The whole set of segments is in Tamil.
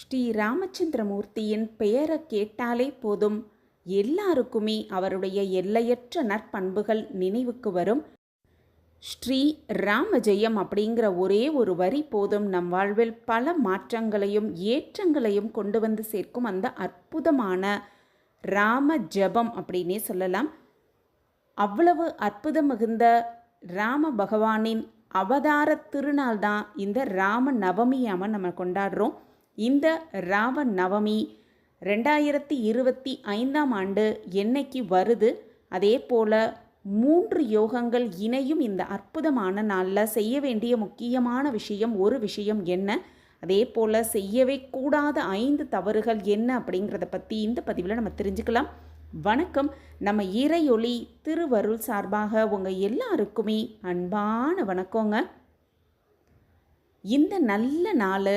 ஸ்ரீ ராமச்சந்திரமூர்த்தியின் பெயரை கேட்டாலே போதும். எல்லாருக்குமே அவருடைய எல்லையற்ற நற்பண்புகள் நினைவுக்கு வரும். ஸ்ரீ ராமஜெயம் அப்படிங்கிற ஒரே ஒரு வரி போதும் நம் வாழ்வில் பல மாற்றங்களையும் ஏற்றங்களையும் கொண்டு வந்து சேர்க்கும் அந்த அற்புதமான ராம ஜெபம் அப்படின்னே சொல்லலாம். அவ்வளவு அற்புதம் மிகுந்த ராம பகவானின் அவதார திருநாள் தான் இந்த ராம நவமியாம நம்ம கொண்டாடுறோம். இந்த ராவ நவமி ரெண்டாயிரத்தி இருபத்தி ஐந்தாம் ஆண்டு என்னைக்கு வருது? அதே போல் மூன்று யோகங்கள் இணையும் இந்த அற்புதமான நாளில் செய்ய வேண்டிய முக்கியமான விஷயம் ஒரு விஷயம் என்ன? அதே போல் செய்யவே கூடாத ஐந்து தவறுகள் என்ன அப்படிங்கிறத பற்றி இந்த பதிவில் நம்ம தெரிஞ்சுக்கலாம். வணக்கம். நம்ம இறையொளி திருவருள் சார்பாக உங்கள் எல்லாருக்குமே அன்பான வணக்கங்க. இந்த நல்ல நாள்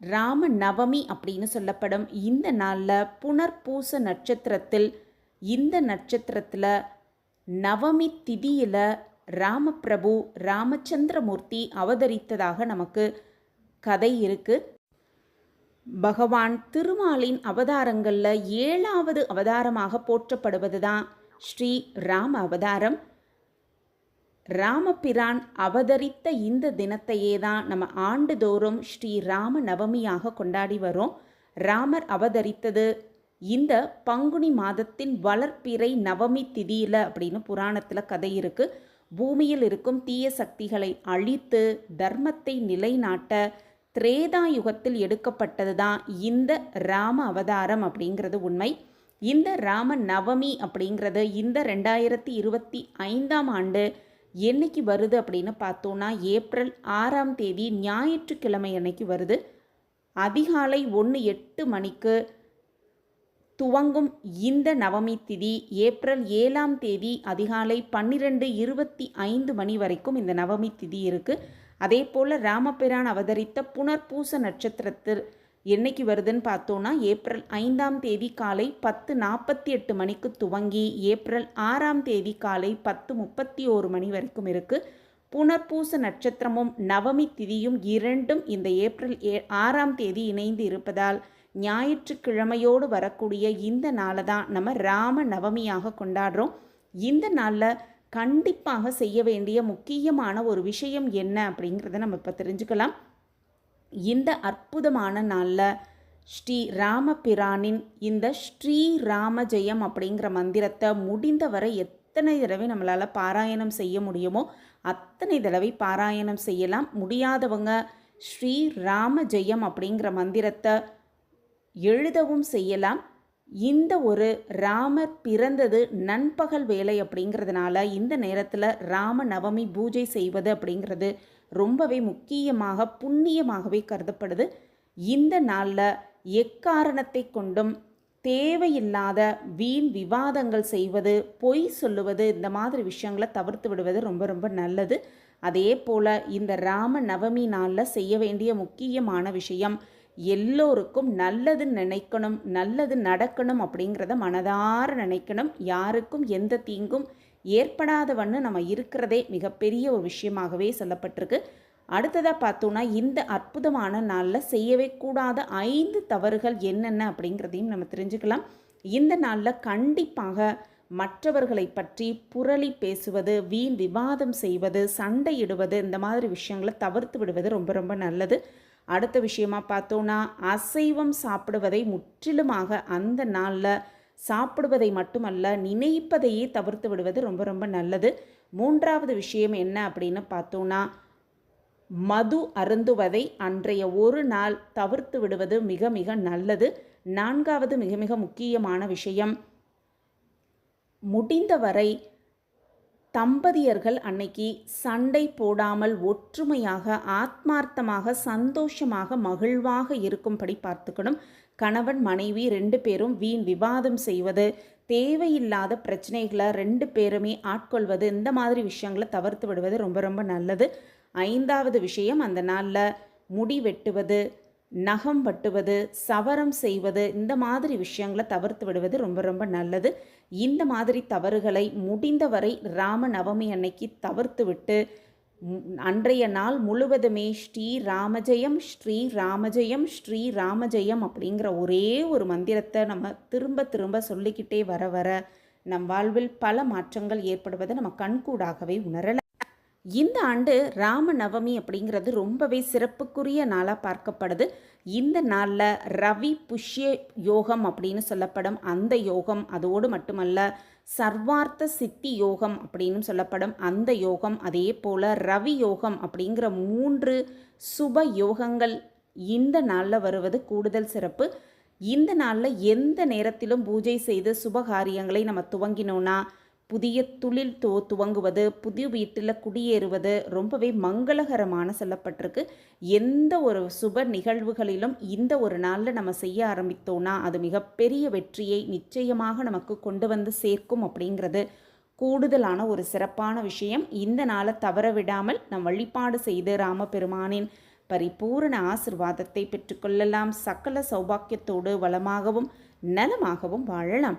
ராம நவமி அப்படின்னு சொல்லப்படும் இந்த நாளில் புனர்பூச நட்சத்திரத்தில் இந்த நட்சத்திரத்தில் நவமி திதியில் ராமபிரபு ராமச்சந்திரமூர்த்தி அவதரித்ததாக நமக்கு கதை இருக்குது பகவான் திருமாலின் அவதாரங்களில் ஏழாவது அவதாரமாக போற்றப்படுவது தான் ஸ்ரீ ராம அவதாரம். ராமபிரான் அவதரித்த இந்த தினத்தையே தான் நம்ம ஆண்டுதோறும் ஸ்ரீ ராம நவமியாக கொண்டாடி வரோம். ராமர் அவதரித்தது இந்த பங்குனி மாதத்தின் வளர்ப்பிறை நவமி திதியில் அப்படின்னு புராணத்தில் கதை இருக்கு. பூமியில் இருக்கும் தீய சக்திகளை அழித்து தர்மத்தை நிலைநாட்ட திரேதா யுகத்தில் எடுக்கப்பட்டது தான் இந்த ராம அவதாரம் அப்படிங்கிறது உண்மை. இந்த ராம நவமி அப்படிங்கிறது இந்த ரெண்டாயிரத்தி இருபத்தி ஐந்தாம் ஆண்டு என்னைக்கு வருது அப்படின்னு பார்த்தோன்னா ஏப்ரல் ஆறாம் தேதி ஞாயிற்றுக்கிழமை அன்னைக்கு வருது. அதிகாலை ஒன்று எட்டு மணிக்கு துவங்கும் இந்த நவமி திதி ஏப்ரல் ஏழாம் தேதி அதிகாலை பன்னிரெண்டு இருபத்தி ஐந்து மணி வரைக்கும் இந்த நவமி திதி இருக்குது அதே போல் ராமபிரான் அவதரித்த புனர்பூச நட்சத்திரத்தில் என்னைக்கு வருதுன்னு பார்த்தோன்னா ஏப்ரல் ஐந்தாம் தேதி காலை பத்து நாற்பத்தி எட்டு மணிக்கு துவங்கி ஏப்ரல் ஆறாம் தேதி காலை பத்து முப்பத்தி ஓரு மணி வரைக்கும் இருக்குது புனர்பூச நட்சத்திரமும் நவமி திதியும் இரண்டும் இந்த ஏப்ரல் ஏ ஆறாம் தேதி இணைந்து இருப்பதால் ஞாயிற்றுக்கிழமையோடு வரக்கூடிய இந்த நாளை தான் நம்ம ராம நவமியாக கொண்டாடுறோம். இந்த நாளில் கண்டிப்பாக செய்ய வேண்டிய முக்கியமான ஒரு விஷயம் என்ன அப்படிங்கிறத நம்ம இப்போ தெரிஞ்சுக்கலாம். இந்த அற்புதமான நாளில் ஸ்ரீ ராமபிரானின் இந்த ஸ்ரீ ராமஜெயம் அப்படிங்கிற மந்திரத்தை முடிந்தவரை எத்தனை தடவை நம்மளால் பாராயணம் செய்ய முடியுமோ அத்தனை தடவை பாராயணம் செய்யலாம். முடியாதவங்க ஸ்ரீ ராம ஜெயம் அப்படிங்கிற மந்திரத்தை எழுதவும் செய்யலாம். இந்த ஒரு ராமர் பிறந்தது நண்பகல் வேலை அப்படிங்கிறதுனால இந்த நேரத்தில் ராம நவமி பூஜை செய்வது அப்படிங்கிறது ரொம்பவே முக்கியமாக புண்ணியமாகவே கருதப்படுது. இந்த நாளில் எக்காரணத்தை கொண்டும் தேவையில்லாத வீண் விவாதங்கள் செய்வது பொய் சொல்லுவது இந்த மாதிரி விஷயங்களை தவிர்த்து விடுவது ரொம்ப ரொம்ப நல்லது. அதே போல் இந்த ராம நவமி நாளில் செய்ய வேண்டிய முக்கியமான விஷயம் எல்லோருக்கும் நல்லது நினைக்கணும் நல்லது நடக்கணும் அப்படிங்கிறத மனதார நினைக்கணும். யாருக்கும் எந்த தீங்கும் ஏற்படாதவண்ணு நம்ம இருக்கிறதே மிகப்பெரிய ஒரு விஷயமாகவே சொல்லப்பட்டிருக்கு. அடுத்ததாக பார்த்தோன்னா இந்த அற்புதமான நாளில் செய்யவே கூடாத ஐந்து தவறுகள் என்னென்ன அப்படிங்கிறதையும் நம்ம தெரிஞ்சுக்கலாம். இந்த நாளில் கண்டிப்பாக மற்றவர்களை பற்றி புரளி பேசுவது வீண் விவாதம் செய்வது சண்டையிடுவது இந்த மாதிரி விஷயங்களை தவிர்த்து விடுவது ரொம்ப ரொம்ப நல்லது. அடுத்த விஷயமா பார்த்தோன்னா அசைவம் சாப்பிடுவதை முற்றிலுமாக அந்த நாளில் சாப்பிடுவதை மட்டுமல்ல நினைப்பதையே தவிர்த்து விடுவது ரொம்ப ரொம்ப நல்லது. மூன்றாவது விஷயம் என்ன அப்படின்னு பார்த்தோன்னா மது அருந்துவதை அன்றைய ஒரு நாள் தவிர்த்து விடுவது மிக மிக நல்லது. நான்காவது மிக மிக முக்கியமான விஷயம் முடிந்தவரை தம்பதியர்கள் அன்னைக்கு சண்டை போடாமல் ஒற்றுமையாக ஆத்மார்த்தமாக சந்தோஷமாக மகிழ்வாக இருக்கும்படி பார்த்துக்கணும். கணவன் மனைவி ரெண்டு பேரும் வீண் விவாதம் செய்வது தேவையில்லாத பிரச்சனைகளை ரெண்டு பேருமே ஆட்கொள்வது இந்த மாதிரி விஷயங்களை தவிர்த்து விடுவது ரொம்ப ரொம்ப நல்லது. ஐந்தாவது விஷயம் அந்த நாளில் முடி வெட்டுவது நகம் வட்டுவது சவரம் செய்வது இந்த மாதிரி விஷயங்களை தவிர்த்து விடுவது ரொம்ப ரொம்ப நல்லது. இந்த மாதிரி தவறுகளை முடிந்தவரை ராம நவமி அன்னைக்கு தவிர்த்து விட்டு அன்றைய நாள் முழுவதுமே ஸ்ரீ ராமஜெயம் ஸ்ரீ ராமஜெயம் ஸ்ரீ ராமஜெயம் அப்படிங்கிற ஒரே ஒரு மந்திரத்தை நம்ம திரும்ப திரும்ப சொல்லிக்கிட்டே வர வர நம் வாழ்வில் பல மாற்றங்கள் ஏற்படுவதை நம்ம கண்கூடாகவே உணரலாம். இந்த ஆண்டு ராம நவமி அப்படிங்கிறது ரொம்பவே சிறப்புக்குரிய நாளாக பார்க்கப்படுது. இந்த நாளில் ரவி புஷ்ய யோகம் அப்படின்னு சொல்லப்படும் அந்த யோகம் அதோடு மட்டுமல்ல சர்வார்த்த சித்தி யோகம் அப்படின்னு சொல்லப்படும் அந்த யோகம் அதே போல் ரவி யோகம் அப்படிங்கிற மூன்று சுப யோகங்கள் இந்த நாளில் வருவது கூடுதல் சிறப்பு. இந்த நாளில் எந்த நேரத்திலும் பூஜை செய்து சுப காரியங்களை நம்ம துவங்கினோன்னா புதிய தொழில் தோ துவங்குவது புதிய வீட்டில் குடியேறுவது ரொம்பவே மங்களகரமான சொல்லப்பட்டிருக்கு. எந்த ஒரு சுப நிகழ்வுகளிலும் இந்த ஒரு நாளில் நம்ம செய்ய ஆரம்பித்தோன்னா அது மிகப்பெரிய வெற்றியை நிச்சயமாக நமக்கு கொண்டு வந்து சேர்க்கும் அப்படிங்கிறது கூடுதலான ஒரு சிறப்பான விஷயம். இந்த நாளை தவற விடாமல் நம் வழிபாடு செய்து ராமபெருமானின் பரிபூரண ஆசிர்வாதத்தை பெற்றுக்கொள்ளலாம் சகல சௌபாக்கியத்தோடு வளமாகவும் நலமாகவும் வாழலாம்.